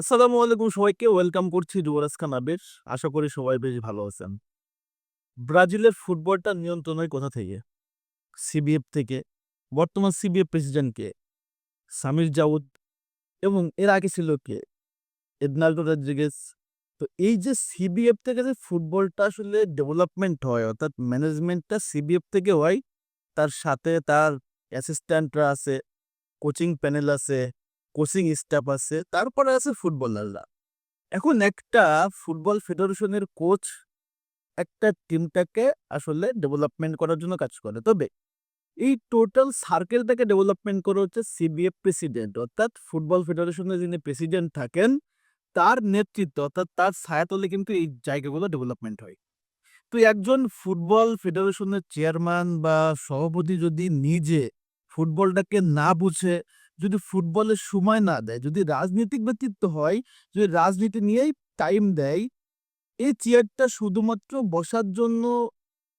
আসসালামু আলাইকুম সবাইকে। ওয়েলকাম করছি যুবরাজ খান আবির। আশা করি সবাই বেশ ভালো আছেন। ব্রাজিলের ফুটবলটা নিয়ন্ত্রণের কোথা থেকে, সিবিএফ থেকে, বর্তমান সিবিএফ প্রেসিডেন্ট কে, সামির জাউদ এবং এর আগে ছিল কে? এদনাল্ডো রদ্রিগেজ তো এই যে সিবিএফ থেকে যে ফুটবলটা আসলে ডেভেলপমেন্ট হয়, অর্থাৎ ম্যানেজমেন্টটা সিবিএফ থেকে হয়, তার সাথে তার অ্যাসিস্ট্যান্টরা আছে, কোচিং প্যানেল আছে কোচিং স্টাফ আছে, তারপরে আছে ফুটবলাররা। এখন একটা ফুটবল ফেডারেশনের কোচ একটা টিমটাকে আসলে ডেভেলপমেন্ট করার জন্য কাজ করে। তবে এই টোটাল সার্কেলটাকে ডেভেলপমেন্ট করে হচ্ছে সিবিএফ প্রেসিডেন্ট, অর্থাৎ ফুটবল ফেডারেশনের যিনি প্রেসিডেন্ট থাকেন, তার নেতৃত্ব, অর্থাৎ তার ছায়াতলে কিন্তু এই জায়গাগুলো ডেভেলপমেন্ট হয়। তো একজন ফুটবল ফেডারেশনের চেয়ারম্যান বা সভাপতি যদি নিজে ফুটবলটাকে না বুঝে যদি ফুটবলের সময় না দেয়, যদি রাজনৈতিক ব্যক্তিত্ব হয়, যদি রাজনীতি নিয়েই টাইম দেয়, এই চেয়ারটা শুধুমাত্র বসার জন্য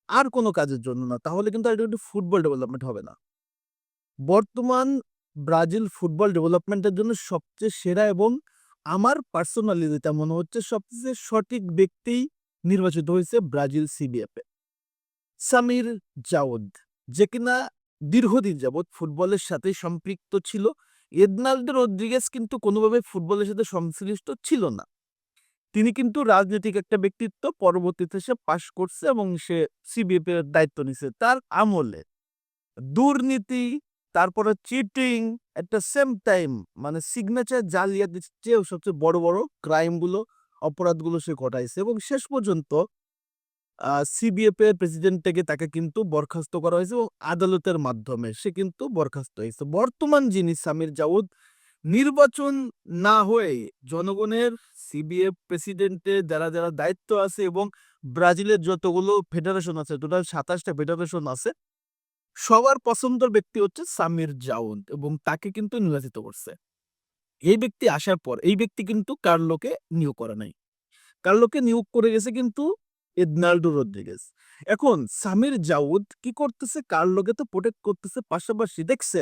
আর কোনো কাজের জন্য না, তাহলে কিন্তু এটা কিন্তু ফুটবল ডেভেলপমেন্ট হবে না। বর্তমান ব্রাজিল ফুটবল ডেভেলপমেন্টের জন্য সবচেয়ে সেরা এবং আমার পার্সোনালি যেটা মনে হচ্ছে, সবচেয়ে সঠিক ব্যক্তি নির্বাচিত হয়েছে ব্রাজিল সিবিএফ সামির জাউদ, যে কিনা দীর্ঘদিন যাবৎ ফুটবলের সাথে সম্পৃক্ত ছিল। এদনাল্ডো রদ্রিগেজ কিন্তু কোনোভাবে ফুটবলের সাথে সংশ্লিষ্ট ছিল না। তিনি কিন্তু রাজনৈতিক একটা ব্যক্তিত্ব, পরবর্তীতে সে পাশ করছে এবং সে সিবিএফ এর দায়িত্ব নিছে তার আমলে। দুর্নীতি, তারপরে চিটিং একটা সেম টাইম মানে সিগনেচার জালিয়াতির চেয়েও সবচেয়ে বড় বড় ক্রাইমগুলো অপরাধগুলো সে ঘটাইছে এবং শেষ পর্যন্ত সিবিএফ এর প্রেসিডেন্ট থেকে তাকে কিন্তু বরখাস্ত করা হয়েছে এবং আদালতের মাধ্যমে সে কিন্তু বরখাস্ত হয়েছে। বর্তমান যিনি সামির জাউদ, নির্বাচন না হয়ে জনগণের সিবিএফ প্রেসিডেন্টে যারা যারা দায়িত্ব আছে এবং ব্রাজিলের যতগুলো ফেডারেশন আছে টোটাল সাতাশটা ফেডারেশন আছে, সবার পছন্দের ব্যক্তি হচ্ছে সামির জাউদ এবং তাকে কিন্তু নির্বাচিত করছে। এই ব্যক্তি আসার পর, এই ব্যক্তি কিন্তু কার্লোকে নিয়োগ করে নাই। কার্লোকে নিয়োগ করে গেছে কিন্তু এদনাল্ডো রদ্রিগেজ এখন সামির জাউদ কি করতেছে, কার কার্লোকে তো প্রোটেক্ট করতেছে পাশাপাশি দেখছে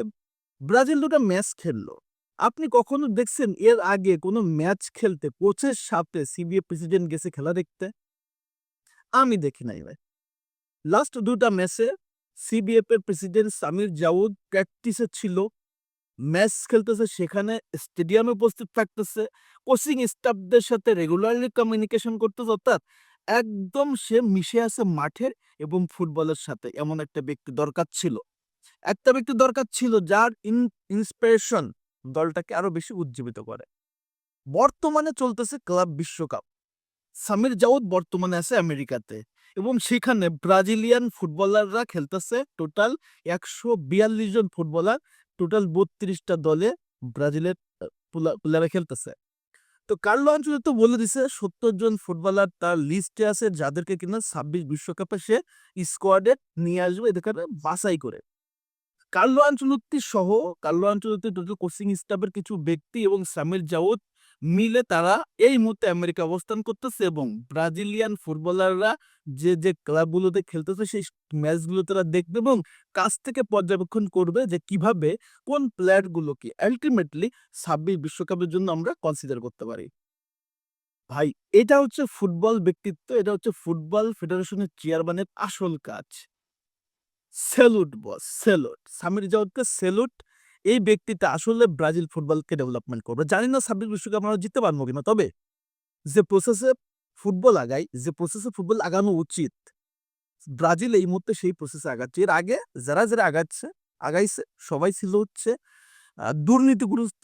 ব্রাজিল দুটা ম্যাচ খেললো। আপনি কখনো দেখছেন এর আগে কোনো ম্যাচ খেলতে কোচের সাথে সিবিএ প্রেসিডেন্ট গেছে খেলা দেখতে? আমি দেখি নাই ভাই। লাস্ট দুটা ম্যাচে সিবিএফ এর প্রেসিডেন্ট সামির জাউদ প্র্যাকটিসে ছিল ম্যাচ খেলতেছে সেখানে স্টেডিয়ামে উপস্থিত থাকতেছে কোচিং স্টাফদের সাথে রেগুলারলি কমিউনিকেশন করতেছে, অর্থাৎ একদম সে মিশে আছে মাঠের এবং ফুটবলের সাথে। এমন একটা ব্যক্তি দরকার ছিল। একটা ব্যক্তি দরকার ছিল যার ইন্সপিরেশন দলটাকে আরও বেশি উজ্জীবিত করে। বর্তমানে চলতেছে ক্লাব বিশ্বকাপ। সামির জাউদ বর্তমানে আছে আমেরিকাতে এবং সেখানে ব্রাজিলিয়ান ফুটবলাররা খেলতেছে টোটাল একশো বিয়াল্লিশ জন ফুটবলার টোটাল বত্রিশটা দলে ব্রাজিলের প্লেয়াররা খেলতেছে। তো কার্লো আঞ্চলিক তো বলে দিছে, সত্তর জন ফুটবলার তার লিস্টে আছে যাদেরকে কিনা ছাব্বিশ বিশ্বকাপে সে স্কোয়াডে নিয়ে আসবে এদের বাছাই করে। কার্লো আঞ্চলত্তি সহ, কার্লো আঞ্চলত্তি টোটাল কোচিং স্টাফের কিছু ব্যক্তি এবং সামির জাউদ মিলে তারা এই মুহূর্তে আমেরিকা অবস্থান করতেছে এবং ব্রাজিলিয়ান ফুটবলাররা যে যে ক্লাবগুলোতে খেলতেছে সেই ম্যাচগুলো তারা দেখবে এবং কাছ থেকে পর্যবেক্ষণ করবে যে কীভাবে কোন প্লেয়ারগুলোকে আলটিমেটলি ছাব্বিশ বিশ্বকাপের জন্য আমরা কনসিডার করতে পারি। ভাই, এটা হচ্ছে ফুটবল ব্যক্তিত্ব, এটা হচ্ছে ফুটবল ফেডারেশনের চেয়ারম্যানের আসল কাজ। সেলুট বস, সেলুট, সামির জাউদকে সেলুট এই ব্যক্তিটা আসলে ব্রাজিল ফুটবলকে ডেভেলপমেন্ট করবে। জানি না ছাব্বিশ বিশ্বকাপ আমরা জিততে পারব কিনা, তবে যে প্রসেসে ফুটবল আগাই যে প্রসেসে ফুটবল আগানো উচিত, ব্রাজিল এই মুহূর্তে সেই প্রসেসে আগাচ্ছে। এর আগে যারা যারা আগাচ্ছে, আগাইছে, সবাই ছিল হচ্ছে দুর্নীতিগ্রস্ত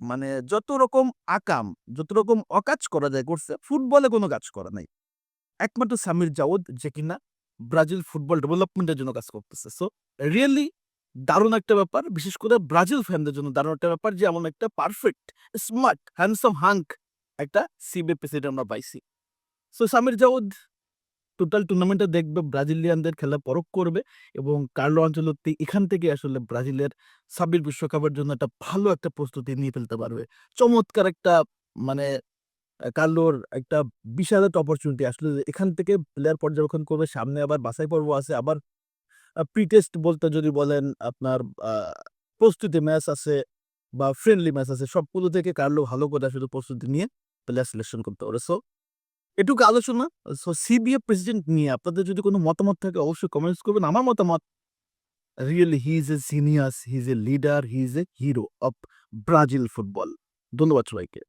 মানে যত রকম আকাম, যত রকম অকাজ করা যায় করছে, ফুটবলে কোনো কাজ করা নাই। একমাত্র সামির জাউদ যে কিনা ব্রাজিল ফুটবল ডেভেলপমেন্টের জন্য কাজ করতেছে। সো রিয়েলি দারুণ একটা ব্যাপার। বিশেষ করে ব্রাজিল ফ্যানদের জন্য দারুণ একটা ব্যাপার যে, এমন একটা পারফেক্ট স্মার্ট হ্যান্ডসাম হাঙ্ক একটা সিবি প্রেসিডেন্ট আমরা পাইছি। সো সামির জাউদ টোটাল টুর্নামেন্টে দেখবে ব্রাজিলিয়ানদের খেলা পরখ করবে এবং কার্লো অঞ্চলত্তি এখান থেকে আসলে ব্রাজিলের ছাব্বিশ বিশ্বকাপের জন্য একটা ভালো একটা প্রস্তুতি নিয়ে ফেলতে পারবে। চমৎকার একটা মানে কার্লোর একটা বিশাল একটা অপরচুনিটি আসলে এখান থেকে প্লেয়ার পর্যবেক্ষণ করবে। সামনে আবার বাছাই পর্ব আছে, আবার প্রি টেস্ট বলতে যদি বলেন আপনার প্রস্তুতি ম্যাচ আছে বা ফ্রেন্ডলি ম্যাচ আছে, সবগুলো থেকে কার্লো ভালো করে শুধু প্রস্তুতি নিয়ে প্লেয়ার সিলেকশন করতে পারে সো এটুকু আলোচনা সো সিবিএফ প্রেসিডেন্ট নিয়ে আপনাদের যদি কোনো মতামত থাকে অবশ্যই কমেন্টস করবেন। আমার মতামত really he is a genius he is a leader he is a hero of Brazil football ধন্যবাদ সবাইকে।